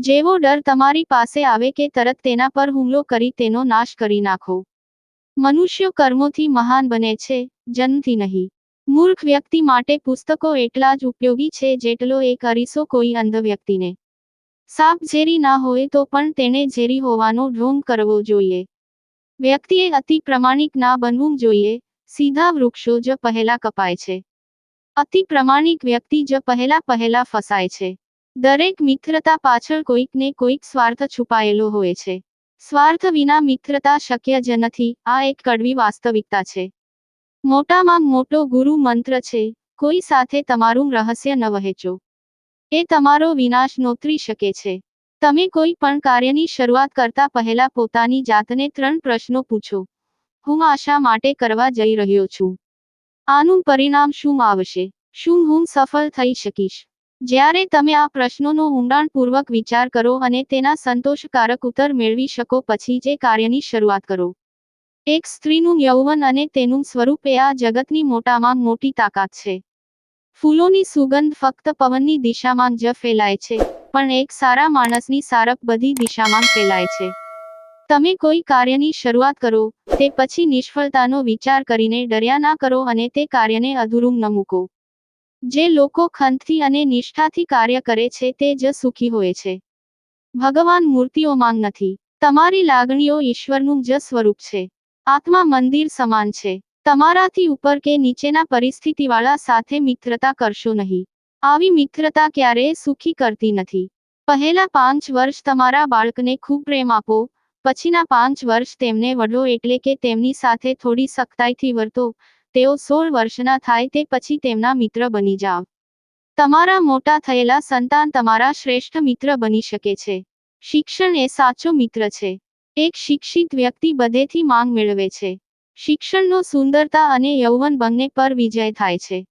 જેવો ડર તમારી પાસે આવે કે તરત તેના પર હુમલો કરી તેનો નાશ કરી નાખો. મનુષ્યો કર્મોથી મહાન બને છે જન્મથી નહીં. મૂર્ખ વ્યક્તિ માટે પુસ્તકો એટલા જ ઉપયોગી છે જેટલો એક અરીસો કોઈ અંધ વ્યક્તિને. સાપ ઝેરી ના હોય તો પણ તેને ઝેરી હોવાનો ઢોંગ કરવો જોઈએ. વ્યક્તિએ અતિ પ્રમાણિક ના બનવું જોઈએ, સીધા વૃક્ષો જ પહેલા કપાય છે. અતિ પ્રમાણિક વ્યક્તિ જ પહેલા પહેલા ફસાય છે. દરેક મિત્રતા પાછળ કોઈકને કોઈક સ્વાર્થ છુપાયેલો હોય છે. સ્વાર્થ વિના મિત્રતા શક્ય જ નથી, આ એક કડવી વાસ્તવિકતા છે. મોટામાં મોટો ગુરુ મંત્ર છે, કોઈ સાથે તમારું રહસ્ય ન વહેંચો. એ તમારો વિનાશ નોતરી શકે છે. તમે કોઈ પણ કાર્યની શરૂઆત કરતા પહેલા પોતાની જાતને ત્રણ પ્રશ્નો પૂછો. હું આશા માટે કરવા જઈ રહ્યો છું. આનું પરિણામ શું આવશે? શું હું સફળ થઈ શકીશ? જ્યારે તમે આ પ્રશ્નોનો ઊંડાણપૂર્વક વિચાર કરો અને તેના સંતોષકારક ઉત્તર મેળવી શકો, પછી જે કાર્યની શરૂઆત કરો. એક સ્ત્રીનું યૌવન અને તેનું સ્વરૂપ એ આ જગતની મોટામાં મોટી તાકાત છે. ફૂલોની સુગંધ ફક્ત પવનની દિશામાં જ ફેલાય છે, પણ એક સારા માણસની સારપ બધી દિશામાં ફેલાય છે. તમે કોઈ કાર્યની શરૂઆત કરો, તે પછી નિષ્ફળતાનો વિચાર કરીને ડર્યા ના કરો અને તે કાર્યને અધૂરું ન મૂકો. જે લોકો ખંતથી અને નિષ્ઠાથી કાર્ય કરે છે તે જ સુખી હોય છે. ભગવાન મૂર્તિઓમાં નથી. તમારી લાગણીઓ ઈશ્વરનું જ સ્વરૂપ છે. આત્મા મંદિર સમાન છે. તમારાથી ઉપર કે નીચેના પરિસ્થિતિવાળા સાથે મિત્રતા કરશો નહીં. આવી મિત્રતા ક્યારેય સુખી કરતી નથી. પહેલા પાંચ વર્ષ તમારા બાળકને ખૂબ પ્રેમ આપો, પછીના પાંચ વર્ષ તેમને વડો એટલે કે તેમની સાથે થોડી સખ્તાઈથી વર્તો તેઓ સોળ વર્ષના થાય તે પછી તેમના મિત્ર બની જાવ. તમારા મોટા થયેલા સંતાન તમારા શ્રેષ્ઠ મિત્ર બની શકે છે. શિક્ષણ એ સાચો મિત્ર છે. એક શિક્ષિત વ્યક્તિ બધેથી માંગ મેળવે છે. શિક્ષણનો સુંદરતા અને યૌવન બંને પર વિજય થાય છે.